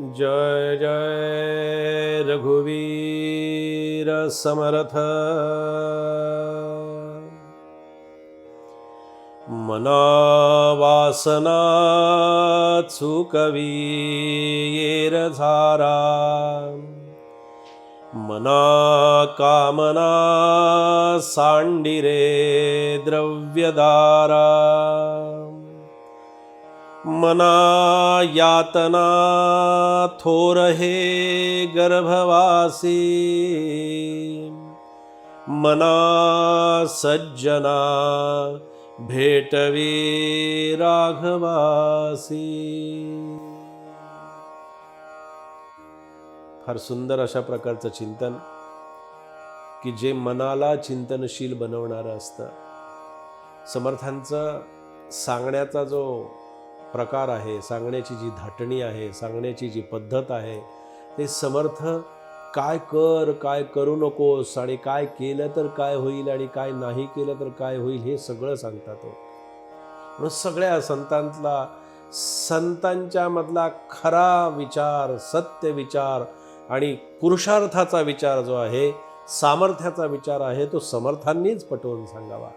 जय जय रघुवीर समरथ। मना वासना झारा मना कामना सांडिरे द्रव्यदारा। मना यातना थोर हे गर्भवासी। मना सज्जना भेटवी राघवासी। फार सुंदर अशा प्रकारचं चिंतन की जे मनाला चिंतनशील बनवणारं असतं. समर्थांचं सांगण्याचा जो प्रकार आहे सांगण्याची जी धाटणी आहे सांगण्याची जी पद्धत आहे ते समर्थ काय कर काय करू नकोस आणि काय केलं तर काय होईल आणि काय नाही केलं तर काय होईल हे सगळं सांगतात हो. म्हणून सगळ्या संतांतला संतांच्या मधला खरा विचार सत्य विचार आणि पुरुषार्थाचा विचार जो आहे सामर्थ्याचा विचार आहे तो समर्थांनीच पटवून सांगावा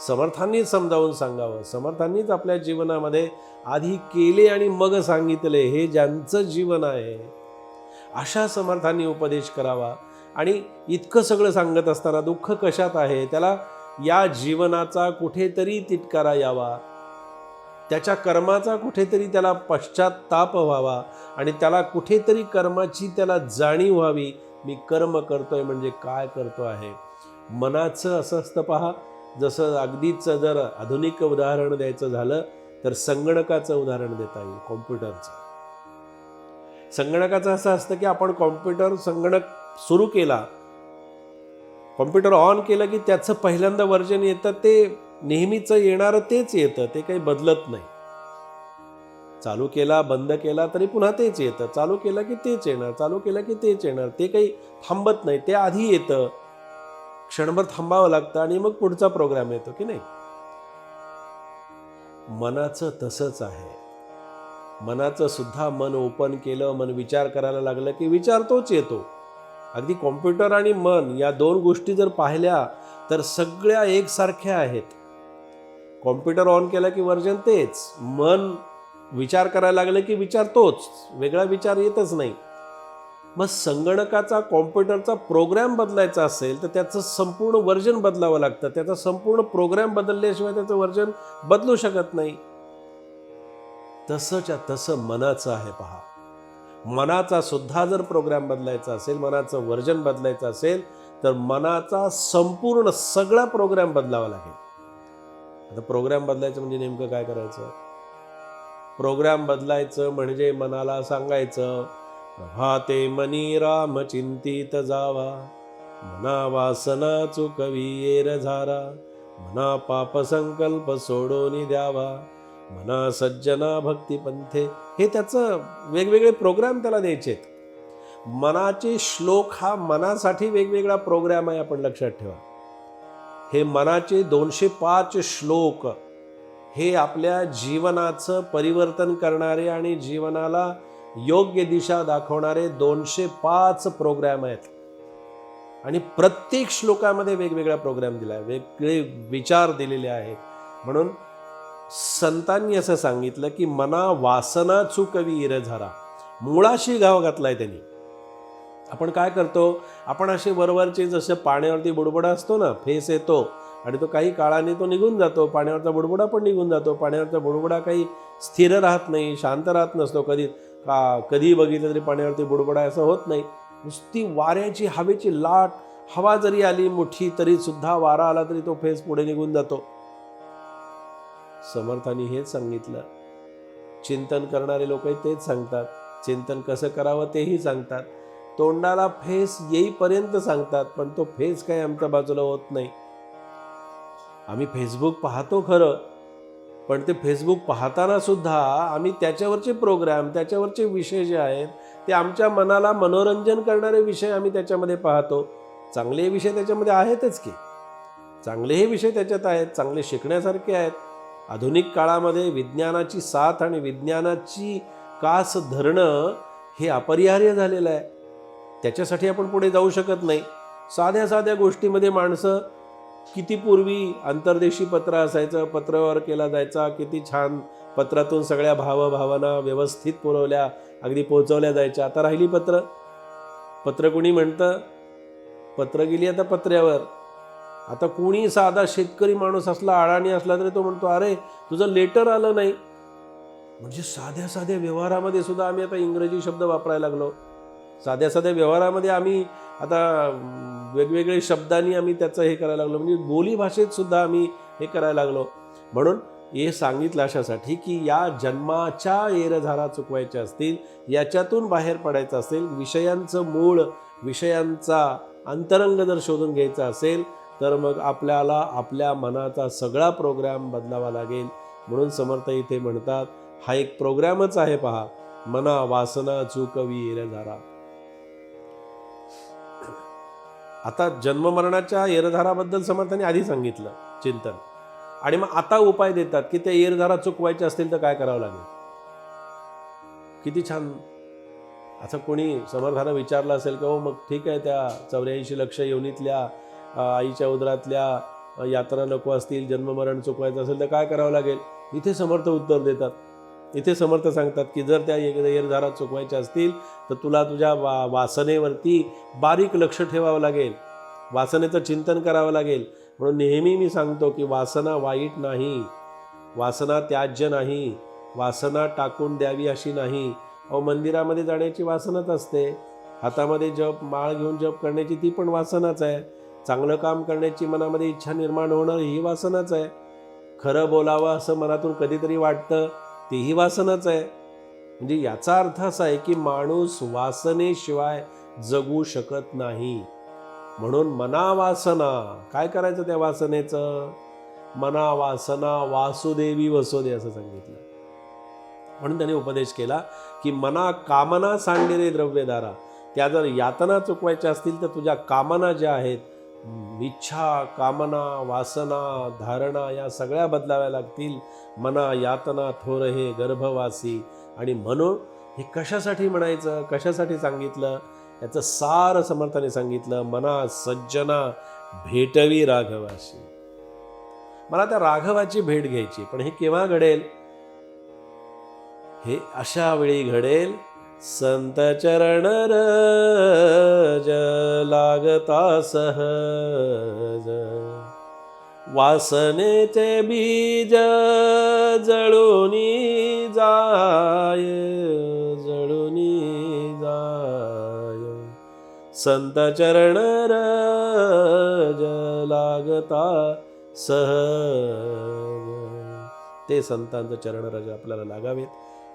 समर्थांनीच समजावून सांगावं. समर्थांनीच आपल्या जीवनामध्ये आधी केले आणि मग सांगितले हे ज्यांचं जीवन आहे अशा समर्थांनी उपदेश करावा. आणि इतकं सगळं सांगत असताना दुःख कशात आहे त्याला या जीवनाचा कुठेतरी तिटकारा यावा. त्याच्या कर्माचा कुठेतरी त्याला पश्चाताप व्हावा आणि त्याला कुठेतरी कर्माची त्याला जाणीव व्हावी. मी कर्म करतोय म्हणजे काय करतो आहे? मनाचं असं असतं पहा. जसं अगदीच जर आधुनिक उदाहरण द्यायचं झालं तर संगणकाचं उदाहरण देता येईल कॉम्प्युटरचं. संगणकाचं असं असतं की आपण कॉम्प्युटर संगणक सुरू केला कॉम्प्युटर ऑन केलं की त्याचं पहिल्यांदा वर्जन येतं ते नेहमीचं येणारं तेच येतं ते काही बदलत नाही. चालू केला बंद केला तरी पुन्हा तेच येतं. चालू केलं की तेच येणार चालू केलं की तेच येणार ते काही थांबत नाही ते आधी येतं. क्षणभर थांबावं लागतं आणि मग पुढचा प्रोग्राम येतो की नाही? मनाचं तसंच आहे. मनाचं सुद्धा मन ओपन केलं मन विचार करायला लागलं की विचार तोच येतो. अगदी कॉम्प्युटर आणि मन या दोन गोष्टी जर पाहिल्या तर सगळ्या एकसारख्या आहेत. कॉम्प्युटर ऑन केला की वर्जन तेच. मन विचार करायला लागलं की विचार तोच. वेगळा विचार येतच नाही. मग संगणकाचा कॉम्प्युटरचा प्रोग्रॅम बदलायचा असेल तर त्याचं संपूर्ण वर्जन बदलावं लागतं. त्याचा संपूर्ण प्रोग्रॅम बदलल्याशिवाय त्याचं वर्जन बदलू शकत नाही. तसंच्या तसं मनाचं आहे पहा. मनाचा सुद्धा जर प्रोग्राम बदलायचा असेल मनाचं वर्जन बदलायचं असेल तर मनाचा संपूर्ण सगळा प्रोग्राम बदलावा लागेल. आता प्रोग्राम बदलायचं म्हणजे नेमकं काय करायचं? प्रोग्राम बदलायचं म्हणजे मनाला सांगायचं प्रभाते मनी राम चिंतित जावा. मना वासना चुकवी येर झारा. मना पाप संकल्प सोडोनी द्यावा. मना सज्जना भक्ती पंथे. हे त्याचं वेगवेगळे प्रोग्राम त्याला द्यायचे मनाचे श्लोक हा मनासाठी वेगवेगळा प्रोग्राम आहे आपण लक्षात ठेवा. हे मनाचे दोनशे पाच श्लोक हे आपल्या जीवनाचं परिवर्तन करणारे आणि जीवनाला योग्य दिशा दाखवणारे दोनशे पाच प्रोग्रॅम आहेत. आणि प्रत्येक श्लोकामध्ये वेगवेगळा प्रोग्राम दिला आहे वेगळे विचार दिलेले आहेत. म्हणून संतांनी असं सांगितलं की मना वासना चुकवी इरझारा. मुळाशी घाव घातलाय त्यांनी. आपण काय करतो? आपण असे वरवरचे जसं पाण्यावरती बुडबुडा असतो ना फेस येतो आणि तो काही काळाने तो निघून जातो. पाण्यावरचा बुडबुडा पण निघून जातो. पाण्यावरचा बुडबुडा काही स्थिर राहत नाही शांत राहत नसतो कधी का कधी बघितलं तरी पाण्यावरती बुडबुडाय असं होत नाही. नुसती वाऱ्याची हवेची लाट हवा जरी आली मोठी तरी सुद्धा वारा आला तरी तो फेस पुढे निघून जातो. समर्थांनी हेच सांगितलं. चिंतन करणारे लोक तेच सांगतात. चिंतन कसं करावं तेही सांगतात. तोंडाला फेस येईपर्यंत सांगतात पण तो फेस काही आमच्या बाजूला होत नाही. आम्ही फेसबुक पाहतो खरं पण ते फेसबुक पाहताना सुद्धा आम्ही त्याच्यावरचे प्रोग्राम त्याच्यावरचे विषय जे आहेत ते आमच्या मनाला मनोरंजन करणारे विषय आम्ही त्याच्यामध्ये पाहतो. चांगले विषय त्याच्यामध्ये आहेतच की. चांगलेही विषय त्याच्यात आहेत चांगले शिकण्यासारखे आहेत. आधुनिक काळामध्ये विज्ञानाची साथ आणि विज्ञानाची कास धरणं हे अपरिहार्य झालेलं आहे. त्याच्यासाठी आपण पुढे जाऊ शकत नाही. साध्या साध्या गोष्टीमध्ये माणसं किती पूर्वी अंतर्देशी पत्र असायचं पत्रव्यवहार केला जायचा किती छान पत्रातून सगळ्या भावभावना व्यवस्थित पुरवल्या अगदी पोहोचवल्या जायच्या. आता राहिली पत्र. पत्र कोणी म्हणतं? पत्र गेली आता पत्र्यावर. आता कोणी साधा शेतकरी माणूस असला अडाणी असला तरी तो म्हणतो अरे तुझं लेटर आलं नाही. म्हणजे साध्या साध्या व्यवहारामध्ये सुद्धा आम्ही आता इंग्रजी शब्द वापरायला लागलो. साध्या साध्या व्यवहारामध्ये आम्ही आता वेगवेगळे शब्दांनी आम्ही त्याचं हे करायला लागलो. म्हणजे बोलीभाषेत सुद्धा आम्ही हे करायला लागलो. म्हणून हे सांगितलं अशासाठी की या जन्माच्या एरझारा चुकवायच्या असतील याच्यातून बाहेर पडायचं असेल विषयांचं मूळ विषयांचा अंतरंग जर शोधून घ्यायचा असेल तर मग आपल्याला आपल्या मनाचा सगळा प्रोग्राम बदलावा लागेल. म्हणून समर्थ इथे म्हणतात हा एक प्रोग्रामच आहे पहा. मना वासना चुकवी एरझारा आता जन्ममरणाच्या एरधाराबद्दल समर्थाने आधी सांगितलं चिंतन. आणि मग आता उपाय देतात की त्या एरधारा चुकवायच्या असतील तर काय करावं लागेल? किती छान. असं कोणी समर्थानं विचारलं असेल का हो मग ठीक आहे त्या चौऱ्याऐंशी लक्ष योनीतल्या आईच्या उदरातल्या यात्रा नको असतील जन्ममरण चुकवायचं असेल तर काय करावं लागेल? इथे समर्थ उत्तर देतात. इथे समर्थ सांगतात की जर त्या एरधारा चुकवायच्या असतील तर तुला तुझ्या वा वासनेवरती बारीक लक्ष ठेवावं लागेल. वासनेचं चिंतन करावं लागेल. म्हणून नेहमी मी सांगतो की वासना वाईट नाही. वासना त्याज्य नाही. वासना टाकून द्यावी अशी नाही. अहो मंदिरामध्ये जाण्याची वासनाच असते. हातामध्ये जप माळ घेऊन जप करण्याची ती पण वासनाच आहे. चांगलं काम करण्याची मनामध्ये इच्छा निर्माण होणं ही वासनाच आहे. खरं बोलावं असं मनातून कधीतरी वाटतं. तेही वासनाच आहे. म्हणजे याचा अर्थ असा आहे की माणूस वासनेशिवाय जगू शकत नाही. म्हणून मना वासना काय करायचं त्या वासनेचं? मना वासना वासुदेवी वसुदे असं सांगितलं. म्हणून त्याने उपदेश केला की मना कामना सांडे द्रव्यधारा. द्रव्यदारा त्या जर यातना चुकवायच्या असतील तर तुझ्या कामना ज्या आहेत इच्छा कामना वासना धारणा या सगळ्या बदलाव्या लागतील. मना यातना थोर हे गर्भवासी. आणि म्हणून हे कशासाठी म्हणायचं? कशासाठी सांगितलं? याचं सार समर्थाने सांगितलं मना सज्जना भेटवी राघवाशी. मला त्या राघवाची भेट घ्यायची. पण हे केव्हा घडेल? हे अशा वेळी घडेल. संत चरण लागता सहज. वासनेचे बीज जळूनी जाय जळून जाय. संत चरण रज लागता सहज. ते संतांचं चरणरज आपल्याला लागावेत.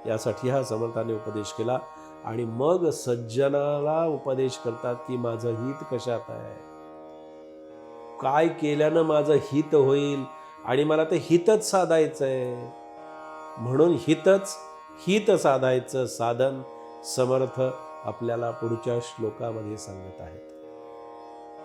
यासाठी हा समर्थाने उपदेश केला. आणि मग सज्जनाला उपदेश करतात की माझं हित कशात आहे? काय केल्यानं माझं हित होईल? आणि मला ते हितच साधायचं आहे म्हणून हितच हित साधायचं साधन समर्थ आपल्याला पुढच्या श्लोकामध्ये सांगत आहेत.